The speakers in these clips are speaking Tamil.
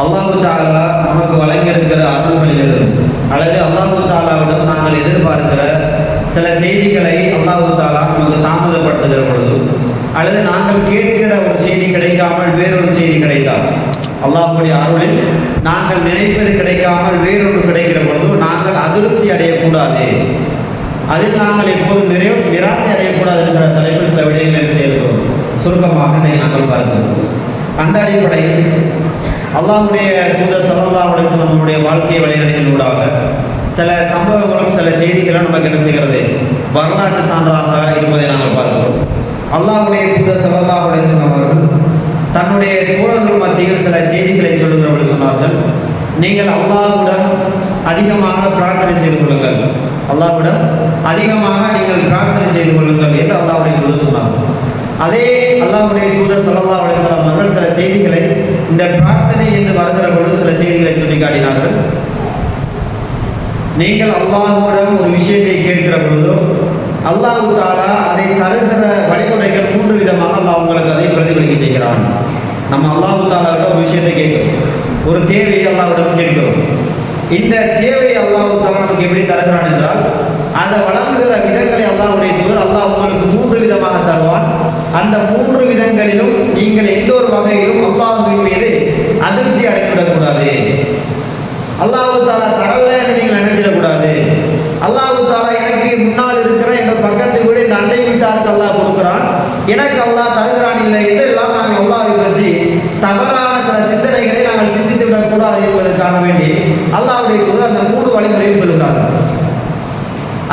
அல்லாஹு தாலா நமக்கு வழங்கியிருக்கிற அருள்களிலிருந்து அல்லது அல்லாஹு தாலாவிடம் நாங்கள் எதிர்பார்க்கிற சில செய்திகளை அல்லாஹு தாலா நமக்கு தாமதப்படுத்துகிற பொழுது அல்லது நாங்கள் கேட்கிற ஒரு செய்தி கிடைக்காமல் வேறொரு செய்தி கிடைத்தால் அல்லாஹுடைய அருளில் நாங்கள் நினைப்பது கிடைக்காமல் வேறொன்று கிடைக்கிற பொழுது நாங்கள் அதிருப்தி அடையக்கூடாது. அதில் நாங்கள் எப்போதும் நிறைய நிராசை அடையக்கூடாது என்ற தலைப்பில் சில விடயங்களை செய்கிறோம் சுருக்கமாக நாங்கள் பார்க்கிறோம். அந்த அடிப்படையில் அல்லாஹுடைய தூதர் சல்லா அலிஸ்லாம் நம்முடைய வாழ்க்கை வழிநடைகளூடாக சில சம்பவங்களும் சில செய்திகளும் நமக்கு என்ன செய்கிறது? வரலாற்று சான்றாக இருப்பதை நாங்கள் பார்க்கிறோம். அல்லாஹுடைய தூதர் சல்லா அலிஸ்லாம் அவர்கள் தன்னுடைய தோழர்கள் மத்தியில் சில செய்திகளை சொல்லுகிறவர்கள் சொன்னார்கள். நீங்கள் அல்லாஹுடன் அதிகமாக பிரார்த்தனை செய்து கொள்ளுங்கள். அல்லாஹுடன் அதிகமாக நீங்கள் பிரார்த்தனை செய்து கொள்ளுங்கள் என்று அல்லாஹுடைய தூதர் சொன்னார்கள். அதே அல்லாஹுடைய தூதர் சல்லா அலிஸ்லாம் அவர்கள் சில செய்திகளை இந்த பிரார்த்தனை என்று வருகிற பொழுது சில செய்திகளை சுட்டிக்காட்டினார்கள். நீங்கள் அல்லாஹுடன் ஒரு விஷயத்தை கேட்கிற பொழுதோ அல்லாஹ் தாலா அதை தருகிற வழிமுறைகள் மூன்று விதமாக அல்லாஹ் உங்களுக்கு அதை பிரதிபலிக்க செய்கிறான். நம்ம அல்லாஹு தாலாவிடம் ஒரு விஷயத்தை கேட்கிறோம். ஒரு தேவையை அல்லாவிடம் கேட்கிறோம். இந்த தேவையை அல்லாஹு தாலா நமக்கு எப்படி தருகிறான் என்றால் அதை வழங்குகிற விதங்களை அல்லாஹுடைய தூர் அல்லாஹ் உங்களுக்கு மூன்று விதமாக தருவான் அந்த மூன்று விதங்களிலும் நீங்கள் எந்த ஒரு வகையிலும் அல்லாஹ்வின் மீது அதிருப்தி அடைந்துவிடக்கூடாது. அல்லாஹு தாலா தரல நீங்கள் நினைச்சிடக்கூடாது. அல்லாஹு தாலா எனக்கு முன்னால் இருக்கிற எங்கள் பக்கத்தை விட இந்த அண்டை வீட்டாருக்கு அல்லாஹ் கொடுக்குறான். எனக்கு அல்லாஹ் தருகிறான் இல்லை என்று எல்லாம் நாங்கள் அல்லாஹை பற்றி தவறான சில சிந்தனைகளை நாங்கள் சிந்தித்து விடக்கூடாது என்பதற்காக வேண்டி அல்லாஹுடைய தூதர் அந்த மூணு வழிமுறையும் சொல்கிறார்கள்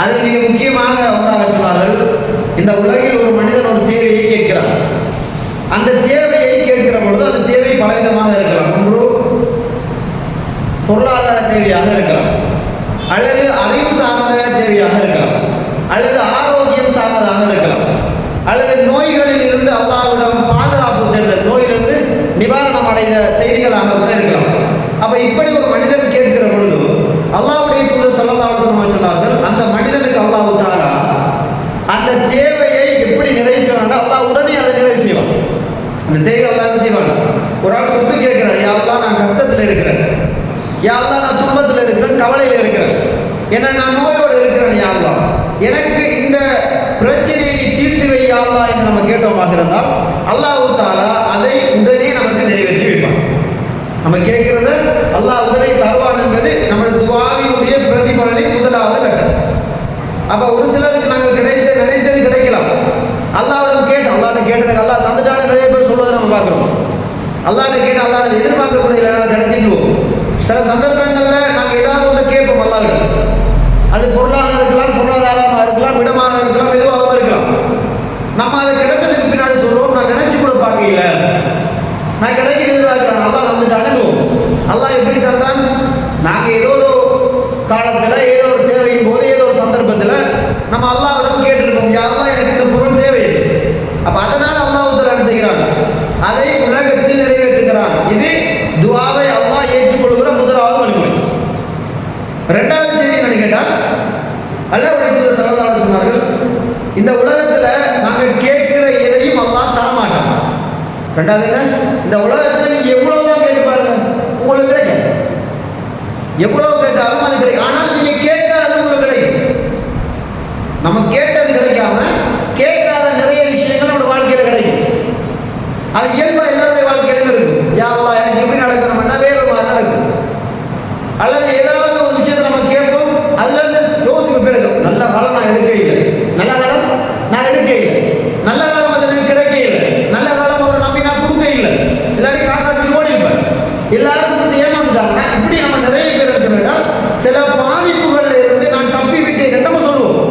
அதில் மிக முக்கியமாக ஒன்றாக சொன்னார்கள் இந்த உலகில் ஒரு மனிதன் ஒரு தேவையை கேட்கிறான் அந்த தேவையை கேட்கிற பொழுது அந்த தேவை பலவிதமாக இருக்கலாம் ஒன்று பொருளாதார தேவையாக இருக்கலாம். அல்லது அறிவு சார்ந்த தேவையாக இருக்கலாம். அல்லது ஆரோக்கியம் சார்ந்ததாக இருக்கலாம். அல்லது நோய்களில் இருந்து அல்லாவிடம் பாதுகாப்பு தேர்தல் நோயிலிருந்து நிவாரணம் அடைந்த செய்திகளாக கூட இருக்கலாம். அப்ப இப்படி ஒரு மனிதன் கேட்கிற பொழுது அல்லாஹ்வுடைய தூதர் ஸல்லல்லாஹு அலைஹி வஸல்லம் சொன்னார்கள் அந்த மனிதனுக்கு அல்லாஹ் தாலா அந்த தேவையை எப்படி நிறைவு செய்வான் அல்லாஹ் உடனே அதை நிறைவு செய்வான் அந்த தேவை அல்லாஹ் என்ன செய்வான் ஒரு ஆள் சொத்து கேட்கிறார் யா அல்லாஹ் நான் கஷ்டத்தில் இருக்கிறேன் யா அல்லாஹ் நான் துன்பத்தில் இருக்கிறேன் கவலையில் இருக்கிறேன் ஏன்னா நான் நோயோடு இருக்கிறேன் யா எனக்கு இந்த பிரச்சனையை தீர்த்து வை யா என்று நம்ம கேட்டோமாக இருந்தால் அல்லாஹ் தாலா அதை உடனே நமக்கு நிறைவேற்றி வைப்பான். நம்ம கேட்கிறத அல்லாஹ் உடனே தருவான் என்பது நம்மளது துவாவியுடைய பிரதிபலனின் முதலாவது கட்டம் அப்ப ஒரு சிலருக்கு நாங்கள் கிடைத்த நினைத்தது கிடைக்கலாம். அல்லாவிடம் கேட்டு அல்லாட்ட கேட்டு அல்லா தந்துட்டான நிறைய பேர் சொல்வதை நம்ம பார்க்குறோம். அல்லாட்ட கேட்டு அல்லாஹ் எதிர்பார்க்கக்கூடிய கிடைச்சிட்டு போகும். சில சந்தர்ப்பங்களில் நாங்கள் ஏதாவது ஒன்று கேட்போம் அல்லாவிடம் அது பொருளாக இருக்கலாம் பொருளாதாரமாக இருக்கலாம் இடமாக இருக்கலாம் எதுவாகவும் இருக்கலாம். நம்ம அதை கிடைத்ததுக்கு பின்னாடி சொல்றோம் நான் நினைச்சு கூட பார்க்கல. நான் கிடைக்க எதிர்பார்க்கிறேன். நல்லா வந்துட்டு அனுபவம் அல்லாஹ் எப்படி தந்தான்? நாங்கள் ஏதோ ஒரு காலத்தில் ஏதோ ஒரு தேவையின் போது ஏதோ ஒரு சந்தர்ப்பத்தில் நம்ம அல்லாவிடம் கேட்டிருக்கோம் யாரெல்லாம் எனக்கு இந்த பொருள் தேவை அப்ப அதனால அல்லாஹ் என்ன செய்கிறாங்க அதை உலகத்தில் நிறைவேற்றுகிறான். இது துவாவை அல்லாஹ் ஏற்றுக்கொள்கிற முதலாவது வழிமுறை. ரெண்டாவது அல்லாஹ்வுடைய தூதர் சொன்னார்கள் இந்த உலகத்தில் நாங்கள் கேட்கிற எதையும் அல்லாஹ் தரமாட்டோம் ரெண்டாவது என்ன? இந்த உலகத்துல நீங்க எவ்வளவுதான் கேட்டு பாருங்க. உங்களுக்கு கிடைக்கும் எவ்வளவு கேட்டாலும் அது கிடைக்கும் ஆனால் நீங்க கேட்காதது உங்களுக்கு கிடைக்கும். நம்ம கேட்டது கிடைக்காம கேட்காத நிறைய விஷயங்கள் நம்ம வாழ்க்கையில் கிடைக்கும். அது இயல்பா எல்லாருடைய வாழ்க்கையிலும் இருக்கும் யா அல்லாஹ் எனக்கு எப்படி நடக்கணும்னா வேற ஒரு மாதிரி நடக்கும் அல்லது ஏதாவது ஒரு விஷயத்தை நம்ம கேட்போம் அதுல இருந்து யோசிக்க பிறகு நல்ல காலம் நான் எடுக்க இல்லை நல்ல காலம் நான் எடுக்க இல்லை நல்ல காலம் அது எனக்கு கிடைக்க இல்லை நல்ல காலம் அவரை நம்பி நான் கொடுக்க இல்லை இல்லாட்டி காசாட்டி ஓடி இருப்பேன் எல்லாரும் கொடுத்து ஏமாந்துட்டாங்கன்னா இப்படி நம்ம நிறைய பேர் என்ன சில பாதிப்புகள்ல இருந்து நான் தப்பி விட்டேன் நம்ம சொல்லுவோம்.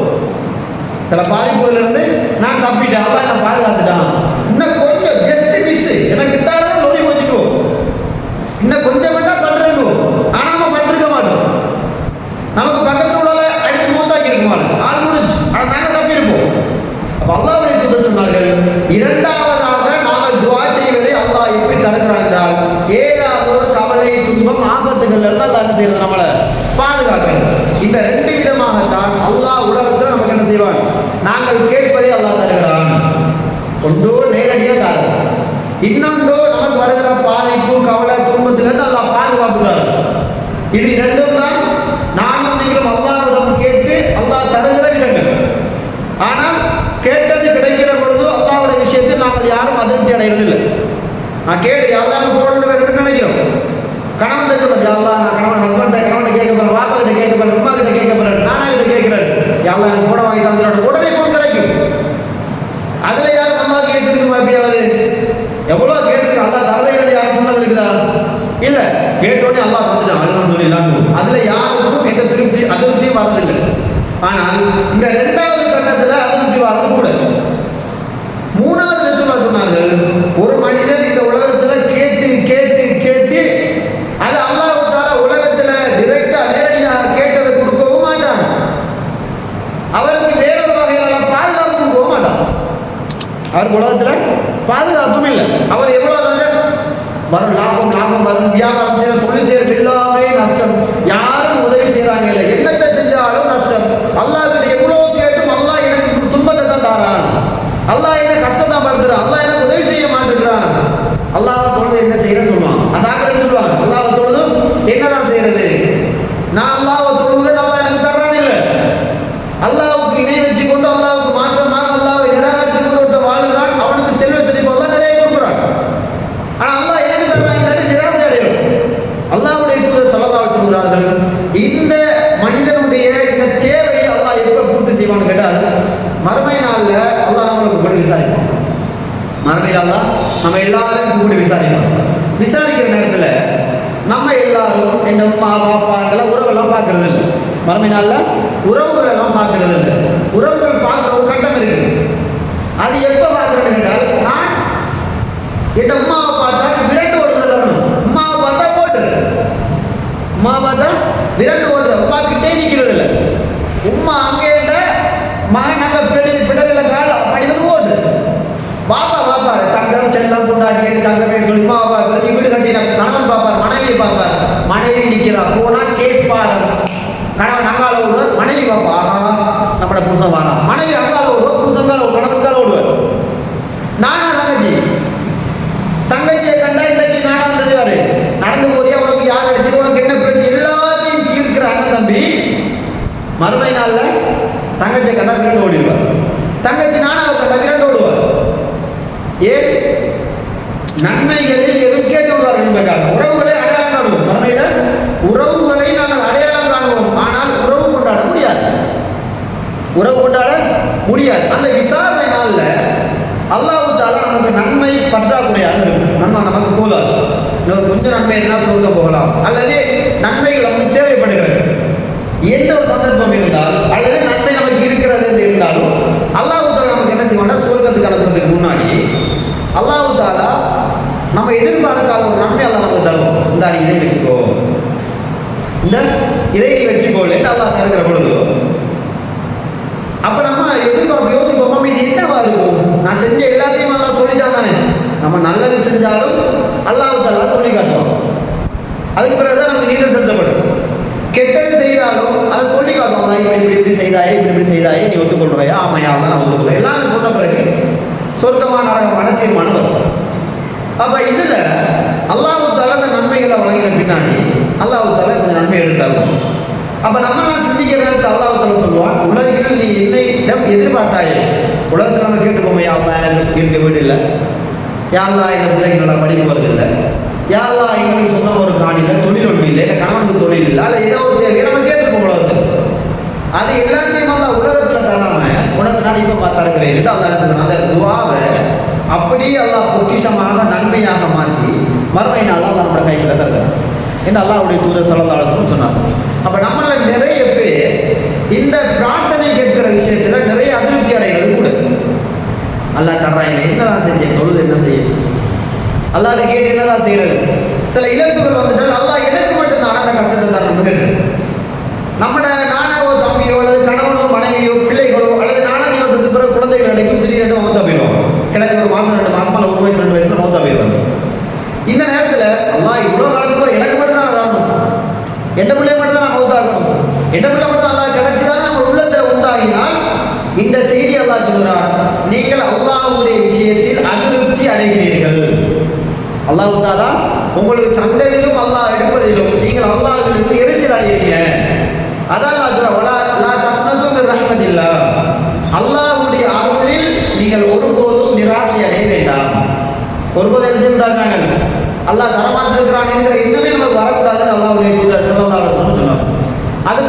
சில பாதிப்புகள்ல இருந்து நான் தப்பிட்டேன். அதான் நான் பாதுகாப்பு இன்னும் கொஞ்சம் ஜஸ்ட் மிஸ் எனக்கு இத்தாலும் நோய் போச்சுக்கோ இன்னும் கொஞ்சம் வேண்டாம் பண்றேன் ஆனா நம்ம பண்ணிருக்க மாட்டோம் நமக்கு பக்கத்துல உள்ள அடிச்சு மூத்தாக்கி இருக்க மாட்டோம் ஆள் முடிஞ்சு ஆனா நாங்க தப்பி இருப்போம் அப்ப அல்லாஹ்வுடைய தூதர் சொன்னார்கள் இரண்டாவதாக நாங்கள் துஆ செய்வதை அல்லாஹ் எப்படி தருகிறான் என்றால் ஏதாவது ஒரு கவலை துன்பம் ஆபத்துகள் இருந்து என்ன செய்யறது நம்மளை. பாதுகாக்கிறது. இந்த ரெண்டு விதமாகத்தான் அல்லாஹ் உலகத்தில் நமக்கு என்ன செய்வான்? நாங்கள் கேட்பதை அல்லாஹ் தருகிறான். ஒன்றோ நேரடியாக தாரு இன்னொன்றோ நமக்கு வருகிற பாதிப்பு கவலை துன்பத்திலிருந்து அல்லாஹ் இது இரண்டும் தான் நானும் நீங்களும் அல்லாவிடம் கேட்டு அல்லாஹ் தருகிற இடங்கள். ஆனால் கேட்டது கிடைக்கிற பொழுது அல்லாவோட விஷயத்தில் நாங்கள் யாரும் அதிருப்தி அடைகிறதில்லை. நான் கேட்டு யாரும் போட கணவன் சொல்லுங்க யாரா நான் கணவன் ஹஸ்பண்ட் கணவன் கேட்க போறேன் வாப்பா கிட்ட கேட்க போறேன் அம்மா கிட்ட கேட்க போறேன் நானா கிட்ட கேட்கிறேன். யாரா எனக்கு போட வாங்கி தந்துடும் உடனே போன் கிடைக்கும். அதுல யார் அம்மா கேசுக்கு எப்படியாவது எவ்வளவு கேட்டு அல்லா தரவே இல்லை யாரும் சொன்னது இருக்குதா இல்ல. கேட்டோடனே அல்லா தந்துட்டான். அல்ஹம்துலில்லாஹ் அதுல யாருக்கும் எந்த திருப்தி அதிருப்தியும் வரதில்லை. ஆனால் இந்த இரண்டாவது கட்டத்துல அதிருப்தி வரது கூட மூணாவது விஷயம் சொன்னார்கள் ஒரு மனிதன் இந்த உலகத்துல கேட்டு கேட்டு கேட்டு அது அல்லாஹ்வுத்தால உலகத்துல டிரெக்டா நேரடியாக கேட்டதை கொடுக்கவும் மாட்டான் அவருக்கு வேறொரு வகையிலான பாதுகாப்பும் போக மாட்டான் அவருக்கு உலகத்தில் பாதுகாப்பும் இல்லை. அவர் எவ்வளோ வரலாம் லாபம் லாபம் வரும் வியாபாரம் செய்யற தொழில் செய்யறது எல்லாமே நஷ்டம் யாரும் உதவி செய்யறாங்க இல்லை என்னத்தை செஞ்சாலும் நஷ்டம் அல்லாஹ் எவ்வளவு கேட்டும் அல்லாஹ் எனக்கு துன்பத்தை தான் தாரான் அல்லாஹ் என்ன கஷ்டம் தான் படுத்துறான் அல்லாஹ் எனக்கு உதவி செய்ய மாட்டேங்கிறான் அல்லாஹ் தொழுது என்ன செய்யறேன்னு சொல்லுவான் அந்த ஆக்கள் சொல்லுவாங்க அல்லாஹ் தொழுது என்னதான் செய்யறது நான் அல்லாஹ் தொழுகிறேன் அல்லாஹ் எனக்கு தர்றான் இல்லை அல்லாஹ்வுக்கு இணை வச்சு கொண்டு அல்லாஹ்வுக்கு மாற்றமாக அல்லாஹ்வை நிராகரித்து கொண்டு ஒருத்தன் வாழுகிறான் அவனுக்கு செல்வ செழிப்பு அல்லாஹ் நிறைய கொடுக்குறான் ஆனா அல்லாஹ் எனக்கு தர்றான் இல்லாட்டி நிராசை அடையும் அல்லாஹ்வுடைய தூதர் ஸல்லல்லாஹு அலைஹி சொல்கிறார்கள் இந்த மனிதனுடைய இந்த தேவையை அல்லாஹ் எப்ப பூர்த்தி செய்வான்னு கேட்டால் மறுமை நாள்ல அல்லாஹ் நம்மளுக்கு கூப்பிட்டு விசாரிப்பான் மறுமை அல்லாஹ் நம்ம எல்லாரும் விசாரிக்கிற நேரத்தில் நம்ம எல்லாரும் எங்க அம்மா பாப்பா இதெல்லாம் உறவெல்லாம் பார்க்கறது இல்லை மறுமை நாள்ல உறவுகள் எல்லாம் பார்க்கறது இல்லை உறவுகள் பார்க்குற ஒரு கட்டம் இருக்குது. அது எப்போ பார்க்கறது என்றால் நான் என் அம்மா தங்கம் செல்லம் கொண்டாடி தங்கமே சொல்லி வீடு கட்டின கணவன் பார்ப்பார் மனைவி பார்ப்பார். மனைவி நிற்கிறார். போனா கேஸ் பாரு கணவன் அங்கால ஒருவர் மனைவி பார்ப்பா ஆஹா நம்மட புருஷன் வாரா மனைவி அங்கால ஒருவர் புருஷங்கால ஓடுவார் அல்லாஹு தாலா நமக்கு நன்மை பற்றாக்குறையாக இருக்கும். நன்மை நமக்கு போதாது. இன்னொரு கொஞ்சம் நன்மை என்ன சொல்ல போகலாம். அல்லது நன்மைகள் நமக்கு தேவைப்படுகிறது. எந்த ஒரு சந்தர்ப்பம் இருந்தால் அல்லது நன்மை நமக்கு இருக்கிறது என்று இருந்தாலும் அல்லாஹு தாலா நமக்கு என்ன செய்வான்னா சுவர்க்கத்துக்கு அனுப்புறதுக்கு முன்னாடி அல்லாஹு தாலா நம்ம எதிர்பார்க்காத ஒரு நன்மை அல்லாஹ் நமக்கு தரும். இந்த இதை வச்சுக்கோ. இந்த இதை வச்சுக்கோலேன்னு அல்லாஹ் இருக்கிற பொழுது அப்ப நம்ம எதிர்பார்க்க யோசிப்போம் இது என்னவா இருக்கும் நான் செஞ்ச எல்லாத்தையும் அல்லாஹ் சொல்லிட்டான் தானே நம்ம நல்லது செஞ்சாலும் அல்லாஹ் சொல்லி காட்டுவோம் அதுக்கு பிறகுதான் நமக்கு நீதி செலுத்தப்படும். கெட்டது செய்தாலும் அதை சொல்லி காட்டுவோம் அல்லாஹ் இப்படி இப்படி இப்படி செய்தாயே இப்படி இப்படி செய்தாயே நீ ஒத்துக்கொள்றையா ஆமையா தான் நான் ஒத்துக்கொள்றேன் எல்லாமே சொன்ன பிறகு சொர்க்கமான நரகமான தீர்மானம் வரும். அப்ப இதுல அல்லாஹ் தால அந்த நன்மைகளை வழங்கின பின்னாடி அல்லாஹ் தாலா கொஞ்சம் நன்மை எடுத்தாலும் அப்ப நம்ம எல்லாம் சிந்திக்கிறேன் நேரத்தில் சொல்லுவான் உலகில் நீ என்னை எதிர்பார்த்தாயே உலகத்தில் நம்ம கேட்டுக்கோமையா அவன் வீடு இல்லை. யாரெல்லாம் எங்கள் பிள்ளைங்க நல்லா படிக்க வருது இல்லை எங்களுக்கு சொந்தம் ஒரு காணியில் தொழில் ஒன்று இல்லை என் கணவனுக்கு தொழில் இல்லை. அல்ல ஏதோ ஒரு தேவை. நம்ம கேட்டுருப்போம் உலகத்தில் அது. எல்லாத்தையும் அல்ல உலகத்தில் தராம உனக்கு நான் இப்போ பார்த்தாருக்கிறேன் அல்லா அந்த துவாவை அப்படியே அல்லாஹ் பொக்கிஷமாக நன்மையாக மாற்றி மறுமை நாளாக அல்லாஹ் நம்மளோட கைகளை தருகிறான். என்று அல்லாவுடைய தூதர் சொல்லலாம் சொன்னாங்க அப்போ நம்மள நிறைய பேர் இந்த பிராட் கேட்கிற விஷயத்துல நிறைய அதிருப்தி அடைகிறது கூட அல்லா தர்றாங்க என்னதான் செஞ்சேன் தொழுது என்ன செய்ய அல்லாத அதை கேட்டு என்னதான் செய்யறது? சில இழப்புகள் வந்துட்டால் அல்லாஹ் எனக்கு மட்டும்தான். அந்த கஷ்டத்தை தரணும் நம்மட நானாவோ தம்பியோ அல்லது கணவனோ மனைவியோ பிள்ளைகளோ அல்லது நாலாஞ்சு வருஷத்துக்கு பிறகு குழந்தைகள் அடைக்கும் திடீர்னு மௌத்தா போயிடும் கிடைச்ச ஒரு மாசம் ரெண்டு மாசம் ஒரு வயசு ரெண்டு வயசுல மௌத்தா போயிடுவாங்க. இந்த நேரத்தில் அல்லாஹ் இவ்வளோ காலத்துக்கு எனக்கு மட்டும் தான் தரணும் எந்த பிள்ளை மட்டும் தான் நான் மௌத்தாகணும் எந்த பிள்ளை மட்டும் அல்லாஹ் கிடைச்சதான் நம்ம உள்ளத்தில் உண்டாகினால் இந்த செய்தி அல்லாஹ் சொல்கிறான் நீங்கள் அல்லாஹ்வுடைய விஷயத்தில் அதிருப்தி அடைகிறீர்கள். அல்லாஹ் தாலா உங்களுக்கு சந்தையிலும் அல்லாஹ் எடுப்பதிலும் நீங்கள் அல்லாஹ்விலிருந்து எரிச்சல் அடைகிறீங்க. அதான் லா தக்னது மின் ரஹ்மத்தில்லாஹ் அல்லாஹ்வுடைய அருளில் நீங்கள் ஒருபோதும் நிராசை அடைய வேண்டாம். ஒருபோதும் என்ன செய்யக்கூடாது அல்லாஹ் தரமாற்றிருக்கிறான் என்கிற எண்ணமே நமக்கு வரக்கூடாதுன்னு அல்லாஹ்வுடைய தூதர் சொன்னோம் சொன்னார். அது